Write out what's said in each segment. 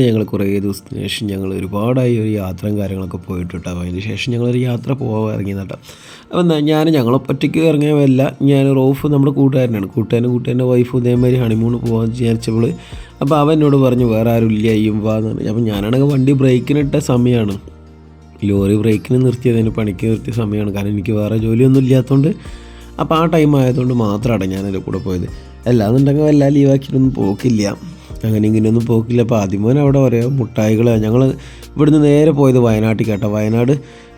ഞങ്ങൾ കുറേ ദിവസത്തിന് ശേഷം ഞങ്ങൾ ഒരുപാടായി ഒരു യാത്രയും കാര്യങ്ങളൊക്കെ പോയിട്ട് കേട്ടോ അപ്പോൾ അതിന് ശേഷം ഞങ്ങളൊരു യാത്ര പോകാൻ ഇറങ്ങി കേട്ടോ അപ്പം ഞാൻ ഞങ്ങൾ ഒറ്റയ്ക്ക് ഇറങ്ങിയവല്ല ഞാൻ റോഫ് നമ്മുടെ കൂട്ടുകാരനാണ്. കൂട്ടുകാരൻ കൂട്ടുകാരന്റെ വൈഫ് ഇതേമാതിരി ഹണിമൂൺ പോകാൻ വിചാരിച്ചപ്പോൾ അപ്പോൾ അവൻ എന്നോട് പറഞ്ഞു വേറെ ആരും ഇല്ല അയ്യും വാന്ന് പറഞ്ഞു. അപ്പോൾ ഞാനാണെങ്കിൽ വണ്ടി ബ്രേക്കിനിട്ട സമയമാണ് ലോറി ബ്രേക്കിന് നിർത്തിയതിന് പണിക്ക് നിർത്തിയ സമയമാണ് കാരണം എനിക്ക് വേറെ ജോലിയൊന്നും ഇല്ലാത്തതുകൊണ്ട് അപ്പോൾ ആ ടൈം ആയതുകൊണ്ട് മാത്രമാണ് ഞാൻ അതിന്റെ കൂടെ പോയത്. അല്ലാന്നുണ്ടെങ്കിൽ വല്ല ലീവാക്കിയിട്ടൊന്നും പോക്കില്ല. അങ്ങനെ ഇങ്ങനെയൊന്നും പോക്കില്ല. അപ്പോൾ ആദ്യമോൻ അവിടെ ഓരോ മുട്ടായികൾ ഞങ്ങൾ ഇവിടുന്ന് നേരെ പോയത് വയനാട്ടിൽ കേട്ടോ. വയനാട്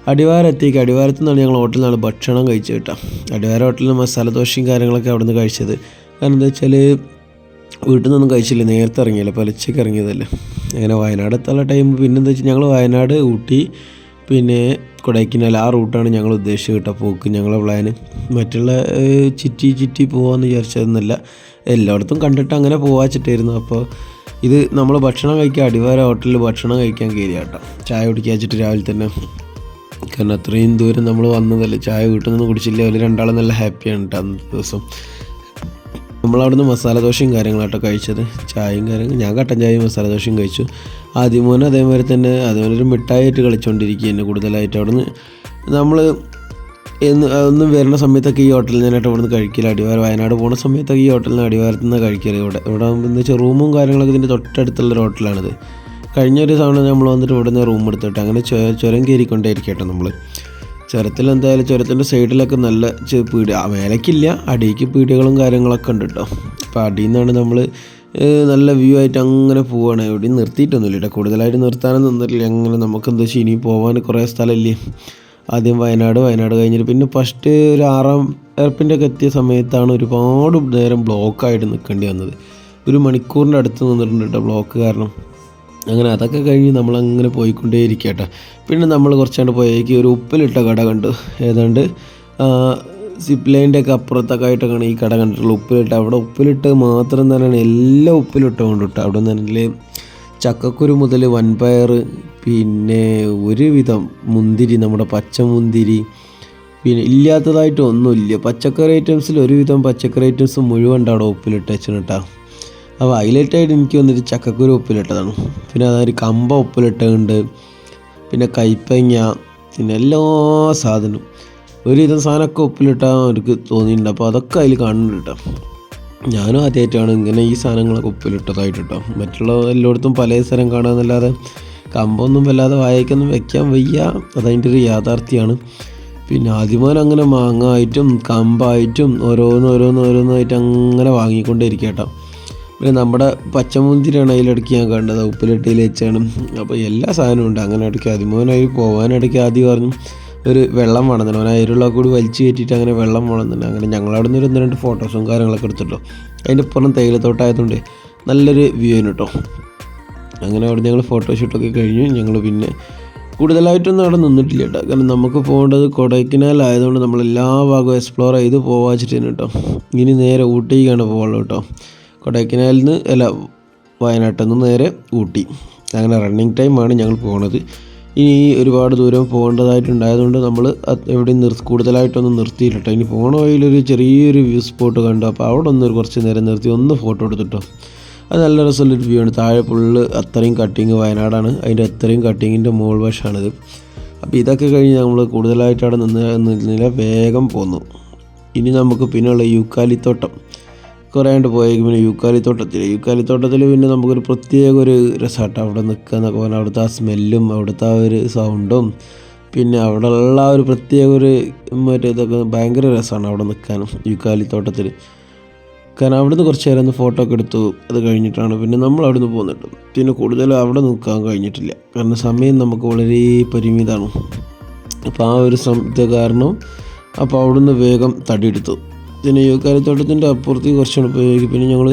അടിവാരം എത്തിയേക്ക് അടിവാരത്തു നിന്നാണ് ഞങ്ങൾ ഹോട്ടലിൽ നിന്നാണ് ഭക്ഷണം കഴിച്ചു കേട്ടോ. അടിവാര ഹോട്ടലിൽ മസാല ദോശയും കാര്യങ്ങളൊക്കെ അവിടെ നിന്ന് കഴിച്ചത്. കാരണം എന്താ വെച്ചാൽ വീട്ടിൽ നിന്നൊന്നും കഴിച്ചില്ല. നേരത്തെ ഇറങ്ങിയില്ല. പലച്ചയ്ക്ക് ഇറങ്ങിയതല്ലേ. അങ്ങനെ വയനാട് എത്താനുള്ള ടൈം പിന്നെന്താ വെച്ചാൽ ഞങ്ങൾ വയനാട് ഊട്ടി. പിന്നെ കൊടൈക്കനാൽ ആ റൂട്ടാണ് ഞങ്ങൾ ഉദ്ദേശിച്ചത് കേട്ടോ പോക്ക് ഞങ്ങളെ പ്ലാന് മറ്റുള്ള ചിറ്റി ചിറ്റി പോകാമെന്ന് വിചാരിച്ചതൊന്നുമല്ല. എല്ലായിടത്തും കണ്ടിട്ട് അങ്ങനെ പോവാച്ചിട്ടായിരുന്നു. അപ്പോൾ ഇത് നമ്മൾ ഭക്ഷണം കഴിക്കാൻ അടിവാര ഹോട്ടലിൽ ഭക്ഷണം കഴിക്കാൻ കയറിയ കേട്ടോ. ചായ കുടിക്കാൻ വെച്ചിട്ട് രാവിലെ തന്നെ. കാരണം അത്രയും ദൂരം നമ്മൾ വന്നതല്ലേ ചായ വീട്ടിൽ നിന്ന് കുടിച്ചില്ല? അവർ രണ്ടാളും നല്ല ഹാപ്പിയാണ് കേട്ടോ അന്നത്തെ ദിവസം. നമ്മളവിടുന്ന് മസാല ദോശയും കാര്യങ്ങളാട്ടോ കഴിച്ചത്. ചായയും കാര്യങ്ങളും. ഞാൻ കട്ടൻ ചായയും മസാല ദോശയും കഴിച്ചു. ആദ്യമോന് അതേമാതിരി തന്നെ അതേപോലെ ഒരു മിഠായിട്ട് കളിച്ചുകൊണ്ടിരിക്കുകയാണ് കൂടുതലായിട്ട് അവിടുന്ന്. നമ്മൾ എന്ന് ഒന്നും വരുന്ന സമയത്തൊക്കെ ഈ ഹോട്ടലിൽ നിന്നായിട്ട് ഇവിടുന്ന് കഴിക്കില്ല. അടിവാരം വയനാട് പോകുന്ന സമയത്തൊക്കെ ഈ ഹോട്ടലിൽ നിന്ന് അടിവാരത്ത് നിന്ന് കഴിക്കരുത് ഇവിടെ ഇവിടെ വെച്ചാൽ റൂമും കാര്യങ്ങളൊക്കെ ഇതിന്റെ തൊട്ടടുത്തുള്ളൊരു ഹോട്ടലാണിത്. കഴിഞ്ഞ ഒരു തവണ നമ്മൾ വന്നിട്ട് ഇവിടുന്ന് റൂം എടുത്തിട്ട് അങ്ങനെ ചുരം കയറിക്കൊണ്ടേ ഇരിക്കട്ടെ നമ്മൾ ചുരത്തിൽ എന്തായാലും ചുരത്തിന്റെ സൈഡിലൊക്കെ നല്ല പീടി മേലേക്കില്ല. അടിക്ക് പീടികളും കാര്യങ്ങളൊക്കെ ഉണ്ട് കേട്ടോ അപ്പോൾ അടിയിൽ നിന്നാണ് നമ്മൾ നല്ല വ്യൂ ആയിട്ട് അങ്ങനെ പോവുകയാണ് എവിടെയും നിർത്തിയിട്ടൊന്നുമില്ല കേട്ടോ കൂടുതലായിട്ട് നിർത്താനും നിന്നിട്ടില്ല. അങ്ങനെ നമുക്ക് എന്താ വെച്ചാൽ ഇനി പോകാൻ കുറേ സ്ഥലമില്ലേ? ആദ്യം വയനാട് വയനാട് കഴിഞ്ഞിട്ട് പിന്നെ ഫസ്റ്റ് ഒരു ആറാം എയർപ്പിന്റെ ഒക്കെ എത്തിയ സമയത്താണ് ഒരുപാട് നേരം ബ്ലോക്കായിട്ട് നിൽക്കേണ്ടി വന്നത്. ഒരു മണിക്കൂറിന്റെ അടുത്ത് നിന്നിട്ടുണ്ട് കേട്ടോ ബ്ലോക്ക് കാരണം. അങ്ങനെ അതൊക്കെ കഴിഞ്ഞ് നമ്മളങ്ങനെ പോയിക്കൊണ്ടേ ഇരിക്കട്ടെ പിന്നെ നമ്മൾ കുറച്ചാണ്ട് പോയേക്ക് ഒരു ഉപ്പിലിട്ട കട കണ്ടു. ഏതാണ്ട് സിപ്പ് ലൈന്റെ ഒക്കെ അപ്പുറത്തൊക്കെ ആയിട്ടൊക്കെയാണ് ഈ കട കണ്ടിട്ടുള്ളത്. ഉപ്പിലിട്ട് അവിടെ ഉപ്പിലിട്ട് മാത്രം തന്നെയാണ് എല്ലാം ഉപ്പിലിട്ടുകൊണ്ട് കേട്ടോ. അവിടെ നിന്ന് ചക്കക്കുരു മുതൽ വൻപയർ പിന്നെ ഒരുവിധം മുന്തിരി നമ്മുടെ പച്ചമുന്തിരി പിന്നെ ഇല്ലാത്തതായിട്ട് ഒന്നുമില്ല. പച്ചക്കറി ഐറ്റംസിൽ ഒരുവിധം പച്ചക്കറി ഐറ്റംസ് മുഴുവൻ ഉണ്ട് അവിടെ ഉപ്പിലിട്ട് വെച്ചിട്ടാണ് കേട്ടോ. അപ്പോൾ ഹൈലൈറ്റായിട്ട് എനിക്ക് വന്നിട്ട് ചക്കക്കുരു ഉപ്പിലിട്ടതാണ്. പിന്നെ അതൊരു കമ്പ ഉപ്പിലിട്ടുണ്ട് പിന്നെ കൈപ്പങ്ങ പിന്നെ എല്ലാ സാധനവും. ഒരുവിധം സാധനമൊക്കെ ഉപ്പിലിട്ടാൽ അവർക്ക് തോന്നിയിട്ടുണ്ട്. അപ്പോൾ അതൊക്കെ അതിൽ കാണുന്നുണ്ട് ഞാനും ആദ്യമായിട്ടാണ് ഇങ്ങനെ ഈ സാധനങ്ങളൊക്കെ ഉപ്പിലിട്ടതായിട്ട് കേട്ടോ മറ്റുള്ള എല്ലായിടത്തും പല സ്ഥലം കാണാമെന്നല്ലാതെ കമ്പൊന്നും വല്ലാതെ വായിക്കൊന്നും വെക്കാൻ വയ്യ. അതതിന്റെ ഒരു യാഥാർത്ഥ്യമാണ്. പിന്നെ ആദ്യമോൻ അങ്ങനെ മാങ്ങ ആയിട്ടും കമ്പായിട്ടും ഓരോന്ന് ഓരോന്ന് അങ്ങനെ വാങ്ങിക്കൊണ്ടേ ഇരിക്കുക കേട്ടോ. പിന്നെ നമ്മുടെ പച്ചമുന്തിരിയാണ് അതിലിടയ്ക്ക് ഞാൻ കണ്ടത് ഉപ്പിലിട്ടിയിൽ വെച്ചാണ്. അപ്പോൾ എല്ലാ സാധനവും ഉണ്ട്. അങ്ങനെ ഇടയ്ക്ക് അതിമോനായി പോകാനിടയ്ക്ക് ആദ്യം പറഞ്ഞു ഒരു വെള്ളം വേണമെന്നു അവൻ അതിലുള്ള കൂടി വലിച്ചു കയറ്റിയിട്ട് അങ്ങനെ വെള്ളം വേണമെന്നുണ്ട്. അങ്ങനെ ഞങ്ങളവിടെ നിന്ന് ഒരു രണ്ട് ഫോട്ടോസും കാര്യങ്ങളൊക്കെ എടുത്തിട്ടോ. അതിന്റെ പുറം തേയിലത്തോട്ടായതുകൊണ്ട് നല്ലൊരു വ്യൂ ആണ് കേട്ടോ. അങ്ങനെ അവിടെ ഞങ്ങൾ ഫോട്ടോഷൂട്ടൊക്കെ കഴിഞ്ഞു. ഞങ്ങൾ പിന്നെ കൂടുതലായിട്ടൊന്നും അവിടെ നിന്നിട്ടില്ല കേട്ടോ. കാരണം നമുക്ക് പോകേണ്ടത് കൊടൈക്കനാൽ ആയതുകൊണ്ട് ഭാഗവും എക്സ്പ്ലോർ ചെയ്ത് പോവാച്ചിട്ടുണ്ട് കേട്ടോ. ഇനി നേരെ ഊട്ടിക്കാണ് പോകുള്ളൂ കേട്ടോ. കൊടൈക്കനാലിൽ നിന്ന് അല്ല വയനാട്ടിൽ നിന്ന് നേരെ ഊട്ടി. അങ്ങനെ റണ്ണിങ് ടൈമാണ് ഞങ്ങൾ പോകുന്നത് ഇനി ഒരുപാട് ദൂരം പോകേണ്ടതായിട്ടുണ്ടായതുകൊണ്ട് നമ്മൾ എവിടെയും നിർ കൂടുതലായിട്ടൊന്നും നിർത്തിയില്ല ഇനി പോകണ വഴിയിലൊരു ചെറിയൊരു വ്യൂ സ്പോട്ട് കണ്ടു. അപ്പോൾ അവിടെ ഒന്ന് കുറച്ച് നേരം നിർത്തി ഒന്ന് ഫോട്ടോ എടുത്തിട്ടോ. അത് നല്ല രസമുള്ളൊരു വ്യൂ ആണ്. താഴെ ഫുള്ള് അത്രയും കട്ടിങ് വയനാടാണ്. അതിന്റെ അത്രയും കട്ടിങ്ങിന്റെ മോൾ വശമാണിത് അപ്പോൾ ഇതൊക്കെ കഴിഞ്ഞ് നമ്മൾ കൂടുതലായിട്ട് അവിടെ നിന്ന് നിന്നില്ല വേഗം പോന്നു. ഇനി നമുക്ക് പിന്നെയുള്ള യൂക്കാലിത്തോട്ടം. കുറേ കണ്ട് പോയേക്ക് പിന്നെ യൂക്കാലിത്തോട്ടത്തിൽ യൂക്കാലിത്തോട്ടത്തിൽ പിന്നെ നമുക്കൊരു പ്രത്യേക ഒരു രസമാട്ടോ അവിടെ നിൽക്കുക എന്നൊക്കെ പറഞ്ഞാൽ അവിടുത്തെ ആ സ്മെല്ലും അവിടുത്തെ ആ ഒരു സൗണ്ടും പിന്നെ അവിടെ ഉള്ള ആ ഒരു പ്രത്യേക ഒരു മറ്റേ ഇതൊക്കെ ഭയങ്കര രസമാണ് അവിടെ നിൽക്കാനും യൂക്കാലിത്തോട്ടത്തിൽ കാരണം അവിടുന്ന് കുറച്ച് നേരം ഒന്ന് ഫോട്ടോ ഒക്കെ എടുത്തു അത് കഴിഞ്ഞിട്ടാണ് പിന്നെ നമ്മൾ അവിടുന്ന് പോകുന്നുണ്ട് പിന്നെ കൂടുതൽ അവിടെ നിൽക്കാൻ കഴിഞ്ഞിട്ടില്ല. കാരണം സമയം നമുക്ക് വളരെ പരിമിതമാണ് അപ്പോൾ ആ ഒരു ഇത് കാരണം അപ്പോൾ അവിടുന്ന് വേഗം തടിയെടുത്തു. പിന്നെ യൂക്കാലിത്തോട്ടത്തിന്റെ അപ്പുറത്ത് കുറച്ചുകൂടെ പോയി പിന്നെ ഞങ്ങൾ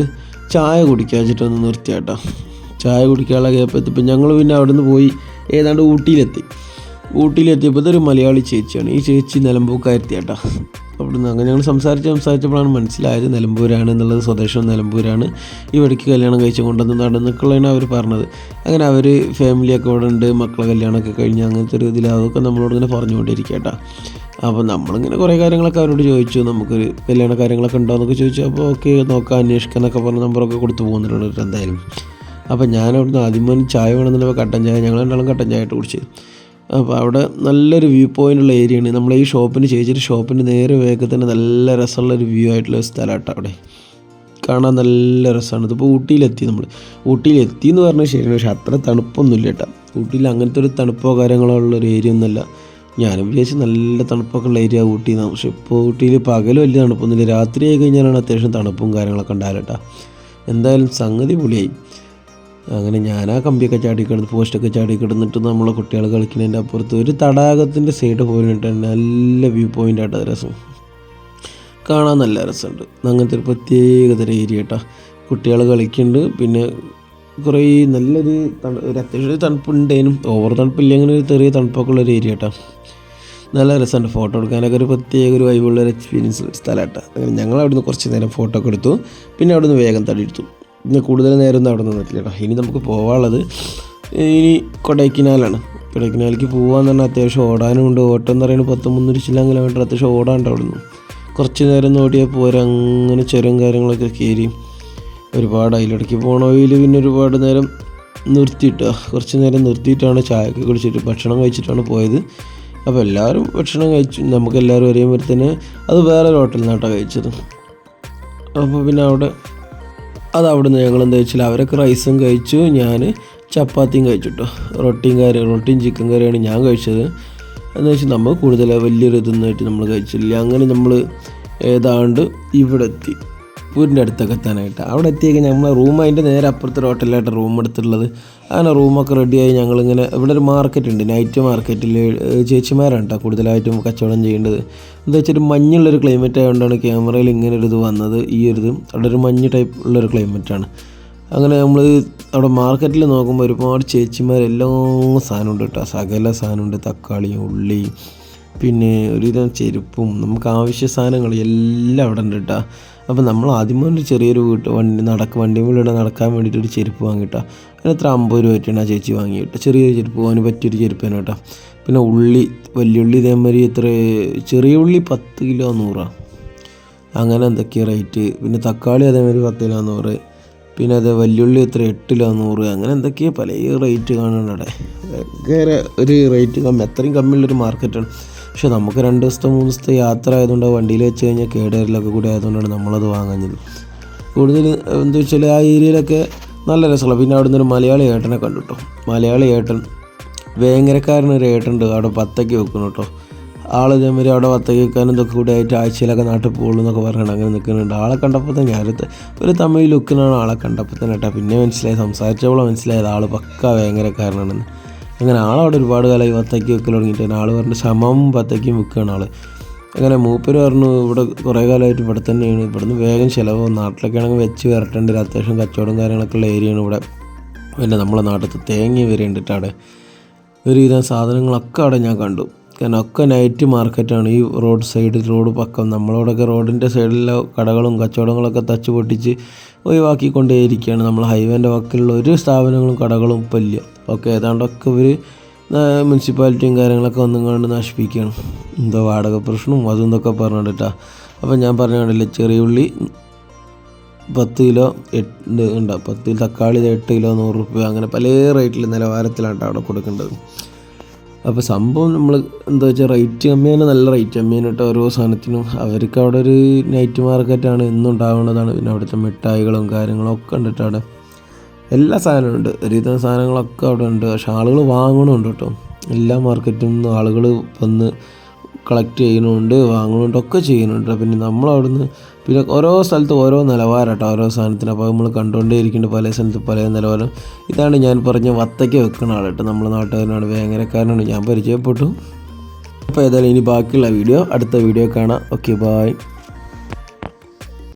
ചായ കുടിക്കാൻ വെച്ചിട്ടൊന്ന് നിർത്തിയാട്ടോ ചായ കുടിക്കാനുള്ള ഗ്യാപ്പ് എത്തിപ്പോൾ ഞങ്ങൾ പിന്നെ അവിടെ നിന്ന് പോയി ഏതാണ്ട് ഊട്ടിയിലെത്തി. ഊട്ടിയിലെത്തിയപ്പോൾ ഇതൊരു മലയാളി ചേച്ചിയാണ്. ഈ ചേച്ചി നിലമ്പൂക്കാരത്തി കേട്ടോ അവിടുന്ന് അങ്ങനെ ഞങ്ങൾ സംസാരിച്ച് സംസാരിച്ചപ്പോഴാണ് മനസ്സിലായത് നിലമ്പൂരാണ് എന്നുള്ളത് സ്വദേശം നിലമ്പൂരാണ്. ഇവിടേക്ക് കല്യാണം കഴിച്ച് കൊണ്ടുവന്ന് നടന്നിട്ടുള്ളതാണ് അവർ പറഞ്ഞത്. അങ്ങനെ അവർ ഫാമിലിയൊക്കെ ഇവിടെ ഉണ്ട് മക്കളെ കല്യാണമൊക്കെ കഴിഞ്ഞ് അങ്ങനത്തെ ഒരു ഇതിൽ അതൊക്കെ നമ്മളോട് ഇങ്ങനെ പറഞ്ഞുകൊണ്ടിരിക്കുക കേട്ടോ അപ്പോൾ നമ്മളിങ്ങനെ കുറേ കാര്യങ്ങളൊക്കെ അവരോട് ചോദിച്ചു. നമുക്കൊരു കല്യാണ കാര്യങ്ങളൊക്കെ ഉണ്ടോ എന്നൊക്കെ ചോദിച്ചു. അപ്പോൾ ഓക്കെ നോക്കാം അന്വേഷിക്കാം എന്നൊക്കെ പറഞ്ഞ് നമ്പറൊക്കെ കൊടുത്തു പോകുന്നുണ്ട് എന്തായാലും. അപ്പോൾ ഞാൻ അവിടുന്ന് ആദ്യം ചായ വേണമെന്നുണ്ടെങ്കിൽ കട്ടൻ ചായ ഞങ്ങൾ രണ്ടാളും കട്ടൻ ചായ ഇട്ട് കുടിച്ച്. അപ്പോൾ അവിടെ നല്ലൊരു വ്യൂ പോയിന്റ് ഉള്ള ഏരിയയാണ് നമ്മൾ ഈ ഷോപ്പിന് ചേച്ചിട്ട് ഷോപ്പിന് നേരെ വേഗത്തിൽ തന്നെ നല്ല രസമുള്ള ഒരു വ്യൂ ആയിട്ടുള്ള സ്ഥലമാട്ടോ അവിടെ. കാണാൻ നല്ല രസമാണ്. ഇതിപ്പോൾ ഊട്ടിയിലെത്തി നമ്മൾ ഊട്ടിയിലെത്തി എന്ന് പറഞ്ഞാൽ ശരിയാണ് പക്ഷെ അത്ര തണുപ്പൊന്നുമില്ല കേട്ടോ. ഊട്ടിയിൽ അങ്ങനത്തെ ഒരു തണുപ്പോ കാര്യങ്ങളോ ഉള്ള ഒരു ഏരിയ ഒന്നുമല്ല. ഞാനും വിചാരിച്ചു നല്ല തണുപ്പൊക്കെ ഉള്ള ഏരിയ ഊട്ടി പക്ഷെ ഇപ്പോൾ ഊട്ടിയിൽ പകലും വലിയ തണുപ്പൊന്നുമില്ല. രാത്രി ആയി കഴിഞ്ഞാലാണ് അത്യാവശ്യം തണുപ്പും കാര്യങ്ങളൊക്കെ ഉണ്ടായാലും എന്തായാലും സംഗതി പൊളിയായി. അങ്ങനെ ഞാൻ ആ കമ്പിയൊക്കെ ചാടി കിടന്ന് പോസ്റ്റൊക്കെ ചാടി കിടന്നിട്ട് നമ്മളെ കുട്ടികൾ കളിക്കുന്നതിന്റെ അപ്പുറത്ത് ഒരു തടാകത്തിന്റെ സൈഡ് പോയിട്ട് നല്ല വ്യൂ പോയിന്റ് ആയിട്ട് രസം. കാണാൻ നല്ല രസമുണ്ട്. അങ്ങനത്തെ ഒരു പ്രത്യേകതര ഏരിയ കേട്ടോ കുട്ടികൾ കളിക്കുന്നുണ്ട് പിന്നെ കുറേ നല്ലൊരു തണു ഒരു അത്യാവശ്യം ഒരു തണുപ്പുണ്ടേനും. ഓവർ തണുപ്പില്ല അങ്ങനെ ഒരു ചെറിയ തണുപ്പൊക്കെ ഉള്ള ഒരു ഏരിയ കേട്ടോ നല്ല രസമുണ്ട് ഫോട്ടോ എടുക്കാനൊക്കെ ഒരു പ്രത്യേക ഒരു വൈബുള്ള ഒരു എക്സ്പീരിയൻസ് സ്ഥലം കേട്ടോ അങ്ങനെ ഞങ്ങൾ അവിടുന്ന് കുറച്ച് നേരം ഫോട്ടോ ഒക്കെ എടുത്തു. പിന്നെ അവിടുന്ന് വേഗം തടി എടുത്തു പിന്നെ കൂടുതൽ നേരം ഒന്നും അവിടെ നിന്നിട്ടില്ല കേട്ടോ ഇനി നമുക്ക് പോകാനുള്ളത് ഇനി കൊടൈക്കനാലാണ്. കൊടൈക്കനാലിലേക്ക് പോകാൻ തന്നെ അത്യാവശ്യം ഓടാനും ഉണ്ട് ഓട്ടം എന്ന് പറയുന്നത് പത്ത് മുന്നൂറ് ചില്ലാം കിലോമീറ്റർ അത്യാവശ്യം ഓടാണ്ട് അവിടെ നിന്ന് കുറച്ച് നേരം ഓടിയാൽ പോരാ. അങ്ങനെ ചുരം കാര്യങ്ങളൊക്കെ കയറി. ഒരുപാട് അതിലിടയ്ക്ക് പോണ വഴിയിൽ പിന്നെ ഒരുപാട് നേരം നിർത്തിയിട്ട് കുറച്ച് നേരം നിർത്തിയിട്ടാണ് ചായയൊക്കെ കുടിച്ചിട്ട് ഭക്ഷണം കഴിച്ചിട്ടാണ് പോയത്. അപ്പോൾ എല്ലാവരും ഭക്ഷണം കഴിച്ചു. നമുക്ക് എല്ലാവരും ഒരേ പോലെ തന്നെ അത് വേറെ ഹോട്ടലിൽ നിന്നാട്ടാണ് കഴിച്ചത്. അപ്പോൾ പിന്നെ അവിടെ അത് അവിടുന്ന് ഞങ്ങൾ എന്താ വെച്ചാൽ അവരൊക്കെ റൈസും കഴിച്ചു. ഞാൻ ചപ്പാത്തിയും കഴിച്ചു കേട്ടോ റൊട്ടിയും കറി റൊട്ടിയും ചിക്കൻ കറിയാണ് ഞാൻ കഴിച്ചത്. എന്ന് വെച്ചാൽ നമ്മൾ കൂടുതൽ വലിയൊരു ഇതൊന്നായിട്ട് നമ്മൾ കഴിച്ചില്ല. അങ്ങനെ നമ്മൾ ഏതാണ്ട് ഇവിടെ എത്തി വീടിന്റെ അടുത്തൊക്കെ എത്താനായിട്ട്. അവിടെ എത്തിയൊക്കെ നമ്മൾ റൂം അതിന്റെ നേരെ അപ്പുറത്തെ ഹോട്ടലിലായിട്ട് റൂം എടുത്തിട്ടുള്ളത്. അങ്ങനെ റൂമൊക്കെ റെഡിയായി ഞങ്ങളിങ്ങനെ ഇവിടെ ഒരു മാർക്കറ്റ് ഉണ്ട്. നൈറ്റ് മാർക്കറ്റിൽ ചേച്ചിമാരാണ് കേട്ടോ കൂടുതലായിട്ടും കച്ചവടം ചെയ്യേണ്ടത്. എന്താ വെച്ചാൽ ഒരു മഞ്ഞുള്ളൊരു ക്ലൈമറ്റ് ആയതുകൊണ്ടാണ് ക്യാമറയിൽ ഇങ്ങനെ ഒരു ഇത് വന്നത്. ഈ ഒരു ഇത്. അവിടെ ഒരു മഞ്ഞ് ടൈപ്പ് ഉള്ളൊരു ക്ലൈമറ്റാണ് അങ്ങനെ നമ്മൾ അവിടെ മാർക്കറ്റിൽ നോക്കുമ്പോൾ ഒരുപാട് ചേച്ചിമാരെല്ലാം സാധനമുണ്ട് കേട്ടോ സകല സാധനമുണ്ട് തക്കാളിയും ഉള്ളി പിന്നെ ഒരുവിധം ചെരുപ്പും നമുക്ക് ആവശ്യ സാധനങ്ങൾ എല്ലാം അവിടെ ഉണ്ട് കേട്ടോ അപ്പോൾ നമ്മൾ ആദ്യമേ ഒരു ചെറിയൊരു വീട്ട് വണ്ടി നടക്ക വണ്ടി മുകളിലൂടെ നടക്കാൻ വേണ്ടിയിട്ട് ഒരു ചെരുപ്പ് വാങ്ങിയിട്ടാ അതിന് എത്ര അമ്പത് രൂപ ആയിട്ടാണ് ആ ചേച്ചി വാങ്ങിയിട്ട് ചെറിയൊരു ചെരുപ്പ് അവന് പറ്റിയൊരു ചെരുപ്പ് തന്നെ കേട്ടോ പിന്നെ ഉള്ളി വലിയുള്ളി ഇതേമാതിരി എത്ര ചെറിയ ഉള്ളി പത്ത് കിലോ നൂറാണ് അങ്ങനെ എന്തൊക്കെയാണ് റേറ്റ്? പിന്നെ തക്കാളി അതേമാതിരി പത്ത് കിലോ നൂറ്. പിന്നെ അത് വല്യുള്ളി എത്ര എട്ട് നൂറ്. അങ്ങനെ എന്തൊക്കെയാണ് പല റേറ്റ് കാണുന്നുണ്ട് ഭയങ്കര ഒരു റേറ്റ് കമ്മി അത്രയും കമ്മിയുള്ളൊരു മാർക്കറ്റാണ് പക്ഷെ നമുക്ക് രണ്ട് ദിവസത്തെ മൂന്ന് ദിവസത്തെ യാത്ര ആയതുകൊണ്ട് വണ്ടിയിൽ വെച്ച് കഴിഞ്ഞാൽ കേടേറിലൊക്കെ കൂടി ആയതുകൊണ്ടാണ് നമ്മളത് വാങ്ങുന്നത്. കൂടുതൽ എന്താ വെച്ചാൽ ആ ഏരിയയിലൊക്കെ നല്ല രസമുള്ള പിന്നെ അവിടെ നിന്നൊരു മലയാളി ഏട്ടനെ കണ്ടു കേട്ടോ മലയാളി ഏട്ടൻ വേങ്ങരക്കാരനൊരു ഏട്ടനുണ്ട് അവിടെ പത്തയ്ക്ക് വെക്കുന്നു കേട്ടോ. ആൾ ഇതേമാതിരി അവിടെ വത്തക്ക വെക്കാനും ഇതൊക്കെ കൂടി ആയിട്ട് ആഴ്ചയിലൊക്കെ നാട്ടിൽ പോകുള്ളൂ എന്നൊക്കെ പറഞ്ഞിട്ട് അങ്ങനെ നിൽക്കുന്നുണ്ട്. ആളെ കണ്ടപ്പോൾ തന്നെ ഞാനത് ഒരു തമിഴ് ലുക്കിനാണ് ആളെ കണ്ടപ്പോൾ തന്നെ കേട്ടോ. പിന്നെ മനസ്സിലായി സംസാരിച്ചപ്പോൾ മനസ്സിലായത് ആൾ പക്ക വേങ്ങരക്കാരനാണെന്ന്. അങ്ങനെ ആളവിടെ ഒരുപാട് കാലമായി വത്തയ്ക്ക് വെക്കൽ തുടങ്ങിയിട്ട് ആൾ പറഞ്ഞ ശമം വത്തയ്ക്കും വെക്കുകയാണ് ആൾ അങ്ങനെ മൂപ്പര് പറഞ്ഞു ഇവിടെ കുറേ കാലമായിട്ട് ഇവിടെ തന്നെയാണ്. ഇവിടുന്ന് വേഗം ചിലവ് നാട്ടിലൊക്കെ ആണെങ്കിൽ വെച്ച് വരട്ടേണ്ട ഒരു അത്യാവശ്യം കച്ചവടം കാര്യങ്ങളൊക്കെ ഉള്ള ഏരിയയാണ് ഇവിടെ. പിന്നെ നമ്മളെ നാട്ടിൽ തേങ്ങ വരെ ഒരു അവിടെ ഒരുവിധം സാധനങ്ങളൊക്കെ അവിടെ ഞാൻ കണ്ടു. കാരണം ഒക്കെ നൈറ്റ് മാർക്കറ്റാണ് ഈ റോഡ് സൈഡ് റോഡ് പക്കം. നമ്മളോടൊക്കെ റോഡിന്റെ സൈഡിലെ കടകളും കച്ചവടങ്ങളൊക്കെ തച്ച് പൊട്ടിച്ച് ഒഴിവാക്കിക്കൊണ്ടേയിരിക്കുകയാണ്. നമ്മൾ ഹൈവേന്റെ വക്കിലുള്ള ഒരു സ്ഥാപനങ്ങളും കടകളും ഇപ്പം ഇല്ല. ഒക്കെ ഏതാണ്ടൊക്കെ ഇവർ മുനിസിപ്പാലിറ്റിയും കാര്യങ്ങളൊക്കെ ഒന്നും കണ്ട് നശിപ്പിക്കുകയാണ്. എന്തോ വാടക പ്രശ്നവും അതും ഇതൊക്കെ പറഞ്ഞിട്ടാ. അപ്പം ഞാൻ പറഞ്ഞ കണ്ടില്ലേ ചെറിയ ഉള്ളി പത്ത് കിലോ എട്ട് ഉണ്ട് പത്ത് കിലോ തക്കാളി എട്ട് കിലോ നൂറ് റുപ്യ അങ്ങനെ പല റേറ്റിൽ നിലവാരത്തിലാണ് അവിടെ കൊടുക്കേണ്ടത്. അപ്പോൾ സംഭവം നമ്മൾ എന്താ വെച്ചാൽ റേറ്റ് കമ്മിയാണ് നല്ല റേറ്റ് കമ്മിയാണ് കേട്ടോ ഓരോ സാധനത്തിനും. അവർക്ക് അവിടെ ഒരു നൈറ്റ് മാർക്കറ്റാണ് എന്നും ഉണ്ടാവുന്നതാണ് പിന്നെ അവിടുത്തെ മിഠായികളും കാര്യങ്ങളും ഒക്കെ ഉണ്ട് കേട്ടോ അവിടെ എല്ലാ സാധനവും ഉണ്ട്. ഒരുവിധം സാധനങ്ങളൊക്കെ അവിടെ ഉണ്ട്. പക്ഷെ ആളുകൾ വാങ്ങണമുണ്ട് കേട്ടോ. എല്ലാ മാർക്കറ്റിൽ നിന്ന് ആളുകൾ വന്ന് കളക്ട് ചെയ്യണമുണ്ട് വാങ്ങണമുണ്ട് ഒക്കെ ചെയ്യുന്നുണ്ട് പിന്നെ നമ്മൾ അവിടുന്ന് പിന്നെ ഓരോ സ്ഥലത്ത് ഓരോ നിലവാരം കേട്ടോ. ഓരോ സാധനത്തിന് അപ്പോൾ നമ്മൾ കണ്ടുകൊണ്ടേ ഇരിക്കുന്നുണ്ട് പല സ്ഥലത്ത് പല നിലവാരം. ഇതാണ് ഞാൻ പറഞ്ഞ വത്തയ്ക്ക് വെക്കുന്ന ആൾ കേട്ടോ. നമ്മളെ നാട്ടുകാരനാണ് വേങ്ങരക്കാരനാണ്. ഞാൻ പരിചയപ്പെട്ടു. അപ്പോൾ ഏതായാലും ഇനി ബാക്കിയുള്ള വീഡിയോ അടുത്ത വീഡിയോ കാണാം. Okay bye